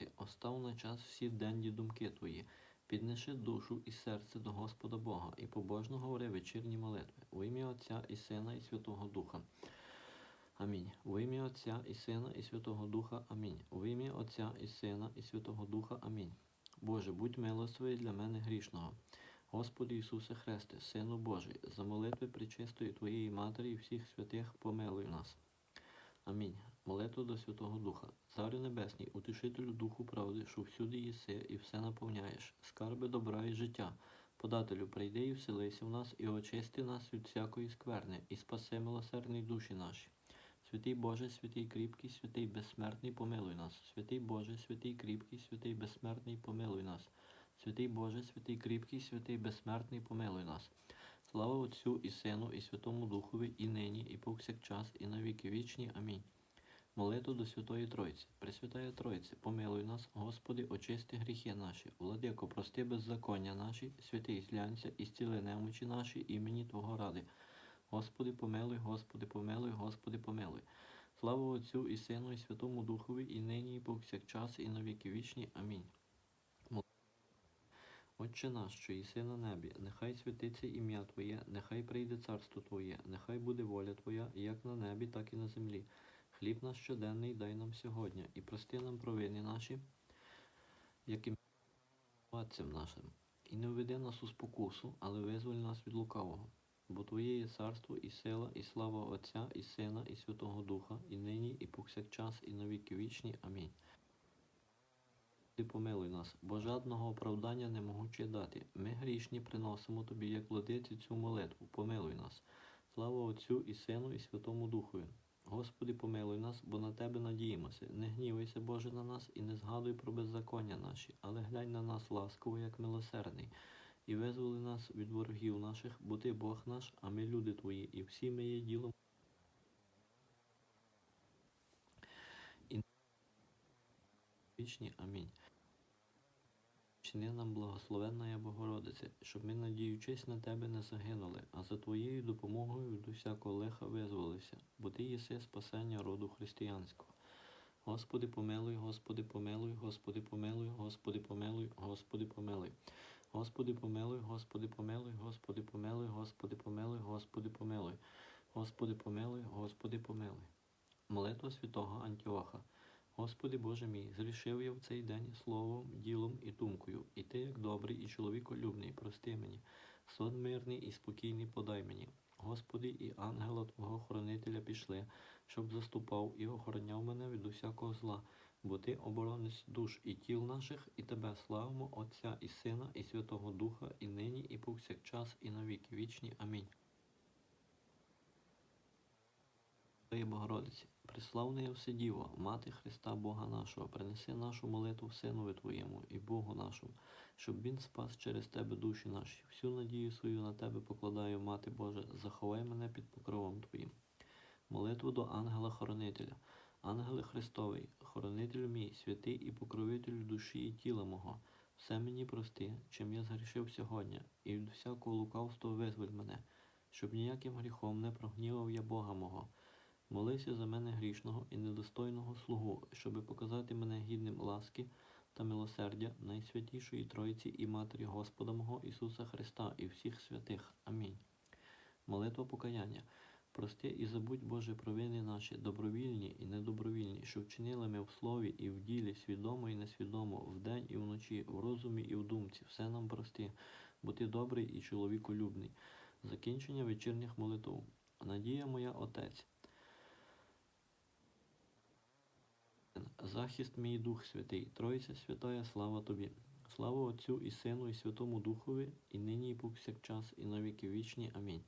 спати, остав на час всі денні думки твої. Піднеши душу і серце до Господа Бога, і побожно говори вечірні молитви. У ім'я Отця і Сина, і Святого Духа. Амінь. В ім'я Отця і Сина, і Святого Духа. Амінь. В ім'я Отця і Сина, і Святого Духа. Амінь. Боже, будь милостивий для мене грішного. Господи Ісусе Христе, Сину Божий, за молитви причистої Твоєї Матері і всіх святих помилуй нас. Молитва до Святого Духа. Царю Небесній, утішителю Духу правди, що всюди єси і все наповняєш, скарби добра і життя. Подателю, прийди і вселися в нас, і очисти нас від всякої скверни, і спаси милосердні душі наші. Святий Боже, святий кріпкий, святий безсмертний, помилуй нас. Святий Боже, святий кріпкий, святий безсмертний, помилуй нас. Святий Боже, святий кріпкий, святий безсмертний, помилуй нас. Слава Отцю і Сину, і Святому Духові, і нині, і повсякчас, і на віки вічні. Амінь. Молитву до Святої Тройці. Пресвятая Тройці, помилуй нас, Господи, очисти гріхи наші, владико, прости беззаконня наші, святий злянця, і зціли немочі наші, імені Твого ради. Господи, помилуй, Господи, помилуй, Господи, помилуй. Слава Отцю і Сину, і Святому Духові, і нині, і повсякчас, і на віки вічні. Амінь. Отче наш, що єси на небі, нехай святиться ім'я Твоє, нехай прийде царство Твоє, нехай буде воля Твоя, як на небі, так і на землі. Хліб наш щоденний дай нам сьогодні, і прости нам провини наші, як і ми нашим. І не введи нас у спокусу, але визволь нас від лукавого. Бо Твоє є царство і сила, і слава Отця, і Сина, і Святого Духа, і нині, і повсякчас, і на віки вічні. Амінь. Ти помилуй нас, бо жадного оправдання не могучи дати. Ми грішні приносимо тобі, як владиці, цю молитву. Помилуй нас. Слава Отцю і Сину, і Святому Духові. Господи, помилуй нас, бо на Тебе надіємося. Не гнівайся, Боже, на нас, і не згадуй про беззаконня наші, але глянь на нас ласково, як милосердний, і визволи нас від ворогів наших, бо Ти Бог наш, а ми люди Твої, і всі ми є ділом. Вічні. Амінь. Чини нам благословенна Богородице, щоб ми, надіючись на Тебе, не загинули, а за Твоєю допомогою від усякого лиха визволилися, бо Ти єси спасення роду християнського. Господи, помилуй, Господи, помилуй, Господи, помилуй, Господи, помилуй, Господи, помилуй. Господи, помилуй, Господи, помилуй, Господи, помилуй, Господи, помилуй, Господи, помилуй. Господи, помилуй, Господи, помилуй. Молитва святого Антіоха. Господи Боже мій, зрішив я в цей день словом, ділом і думкою, і ти, як добрий і чоловіколюбний, прости мені, сон мирний і спокійний подай мені. Господи, і ангела Твого хоронителя пішли, щоб заступав і охороняв мене від усякого зла, бо Ти оборонець душ і тіл наших, і Тебе славимо, Отця і Сина, і Святого Духа, і нині, і повсякчас, і на віки вічні. Амінь. Твоє Богородиці, я Вседіво, Мати Христа Бога нашого, принеси нашу молитву Синові Твоєму і Богу нашому, щоб Він спас через Тебе душі наші. Всю надію свою на Тебе покладаю, Мати Божа, заховай мене під покровом Твоїм. Молитву до ангела-хоронителя. Ангеле Христовий, хоронителю мій, святий і покровителю душі і тіла мого, все мені прости, чим я згрішив сьогодні, і від всякого лукавства визволь мене, щоб ніяким гріхом не прогнівав я Бога мого. Молися за мене грішного і недостойного слугу, щоби показати мене гідним ласки та милосердя Найсвятішої Тройці і Матері Господа мого Ісуса Христа і всіх святих. Амінь. Молитва покаяння. Прости і забудь, Боже, провини наші, добровільні і недобровільні, що вчинили ми в слові і в ділі, свідомо і несвідомо, вдень і вночі, в розумі і в думці. Все нам прости, бо ти добрий і чоловіколюбний. Закінчення вечірніх молитв. Надія моя Отець. Захист мій Дух Святий, Тройця Святая, слава Тобі. Слава Отцю і Сину, і Святому Духові, і нині, і повсякчас, і на віки вічні. Амінь.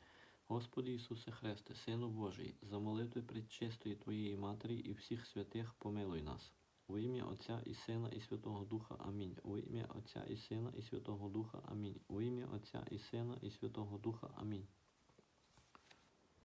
Господи Ісусе Христе, Сину Божий, за молитви предчистої Твоєї Матері і всіх святих помилуй нас. У ім'я Отця і Сина, і Святого Духа. Амінь. У ім'я Отця і Сина, і Святого Духа. Амінь. У ім'я Отця і Сина, і Святого Духа. Амінь.